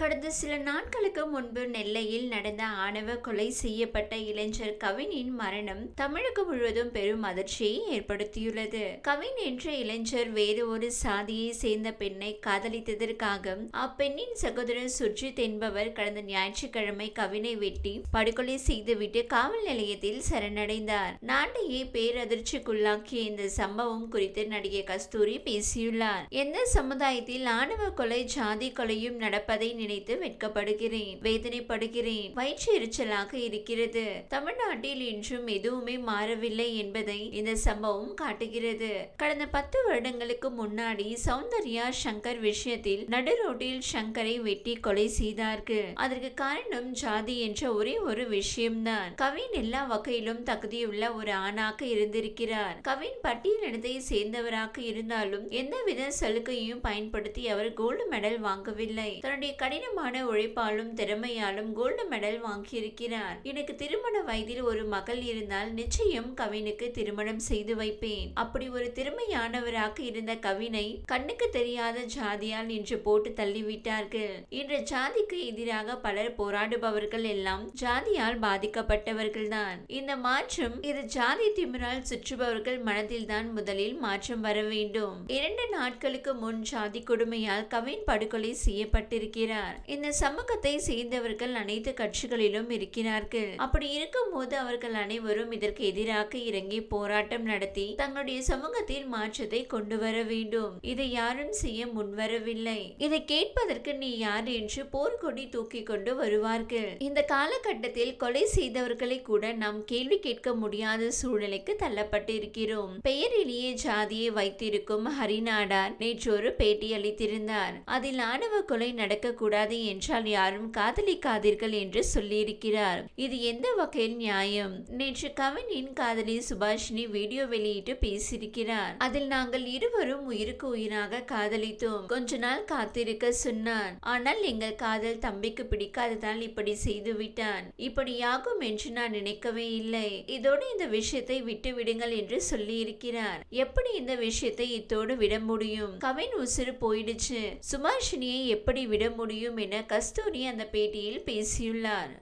கடந்த சில நாட்களுக்கு முன்பு நெல்லையில் நடந்த ஆணவ கொலை செய்யப்பட்ட இளைஞர் கவினின் மரணம் தமிழகம் முழுவதும் பெரும் அதிர்ச்சியை ஏற்படுத்தியுள்ளது. கவின் என்ற இளைஞர் வேறு ஒரு சாதியை சேர்ந்த பெண்ணை காதலித்ததற்காக அப்பெண்ணின் சகோதரர் சுர்ஜித் என்பவர் கடந்த ஞாயிற்றுக்கிழமை கவினை வெட்டி படுகொலை செய்துவிட்டு காவல் நிலையத்தில் சரணடைந்தார். நாட்டையே பேரதிர்ச்சிக்குள்ளாக்கிய இந்த சம்பவம் குறித்து நடிகை கஸ்தூரி பேசியுள்ளார். எந்த சமுதாயத்தில் ஆணவ கொலை ஜாதி கொலையும் நடப்பதை நினைத்து வெட்கப்படுகிறேன் வேதனைப்படுகிறேன். வயிற்று எரிச்சலாக இருக்கிறது. தமிழ்நாட்டில் இன்றும் எதுவுமே மாறவில்லை என்பதை இந்த சம்பவம் காட்டுகிறது. கடந்த பத்து வருடங்களுக்கு முன்னாடி சௌந்தர்யா சங்கர் விஷயத்தில் நடு ரோட்டில் சங்கரை வெட்டி கொலை செய்தார்கள். அதற்கு காரணம் ஜாதி என்ற ஒரே ஒரு விஷயம்தான். கவின் எல்லா வகையிலும் தகுதியுள்ள ஒரு ஆணாக இருந்திருக்கிறார். கவின் பட்டியலினத்தை சேர்ந்தவராக இருந்தாலும் எந்தவித சலுகையும் பயன்படுத்தி அவர் கோல்டு மெடல் வாங்கவில்லை. தன்னுடைய கடை கடினமான உழைப்பாலும் திறமையாலும் கோல்டு மெடல் வாங்கியிருக்கிறார். எனக்கு திருமண வயதில் ஒரு மகள் இருந்தால் நிச்சயம் கவினுக்கு திருமணம் செய்து வைப்பேன். அப்படி ஒரு திறமையானவராக இருந்த கவினை கண்ணுக்கு தெரியாத ஜாதியால் இன்று போட்டு தள்ளிவிட்டார்கள். இன்று ஜாதிக்கு எதிராக பலர் போராடுபவர்கள் எல்லாம் ஜாதியால் பாதிக்கப்பட்டவர்கள்தான். இந்த மாற்றம் இது ஜாதி திமிரால் சுற்றுபவர்கள் மனதில் தான் முதலில் மாற்றம் வர வேண்டும். இரண்டு நாட்களுக்கு முன் ஜாதி கொடுமையால் கவின் படுகொலை செய்யப்பட்டிருக்கிறார். இந்த சமூகத்தை சேர்ந்தவர்கள் அனைத்து கட்சிகளிலும் இருக்கிறார்கள். அப்படி இருக்கும் போது அவர்கள் அனைவரும் இதற்கு எதிராக இறங்கி போராட்டம் நடத்தி தங்களுடைய சமூகத்தில் மாற்றத்தை கொண்டு வர வேண்டும். இதை யாரும் செய்ய முன்வரவில்லை. இதை கேட்பதற்கு நீ யார் என்று போர்க்கொடி தூக்கி கொண்டு வருவார்கள். இந்த காலகட்டத்தில் கொலை செய்தவர்களை கூட நாம் கேள்வி கேட்க முடியாத சூழ்நிலைக்கு தள்ளப்பட்டு இருக்கிறோம் பெயரிலேயே ஜாதியை வைத்திருக்கும் ஹரிநாடார் நேற்று ஒரு பேட்டி அளித்திருந்தார் அதில் ஆணவ கொலை நடக்கக்கூடாது என்றால் யாரும் காதலிக்காதீர்கள் என்று சொல்லியிருக்கிறார். இது எந்த வகையில் நியாயம்? நேற்று கவினின் காதலி சுபாஷினி வீடியோ வெளியிட்டு பேசியிருக்கிறார். அதில் நாங்கள் இருவரும் உயிருக்கு உயிராக காதலித்தோம். கொஞ்ச நாள் காத்திருக்க சொன்னான். ஆனால் எங்கள் காதல் தம்பிக்கு பிடிக்காததால் இப்படி செய்து விட்டான். இப்படி ஆகும் என்று நான் நினைக்கவே இல்லை. இதோடு இந்த விஷயத்தை விட்டு விடுங்கள் என்று சொல்லியிருக்கிறார். எப்படி இந்த விஷயத்தை இத்தோடு விட முடியும்? கவின் உசுறு போயிடுச்சு. சுபாஷினியை எப்படி விட முடியும்? முடியும் என கஸ்தூரி அந்த பேட்டியில் பேசியுள்ளார்.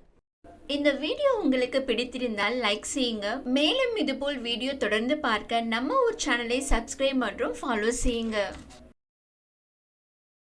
இந்த வீடியோ உங்களுக்கு பிடித்திருந்தால் லைக் செய்யுங்க. மேலும் இதுபோல் வீடியோ தொடர்ந்து பார்க்க நம்ம ஒரு சேனலை சப்ஸ்கிரைப் மற்றும் ஃபாலோ செய்யுங்க.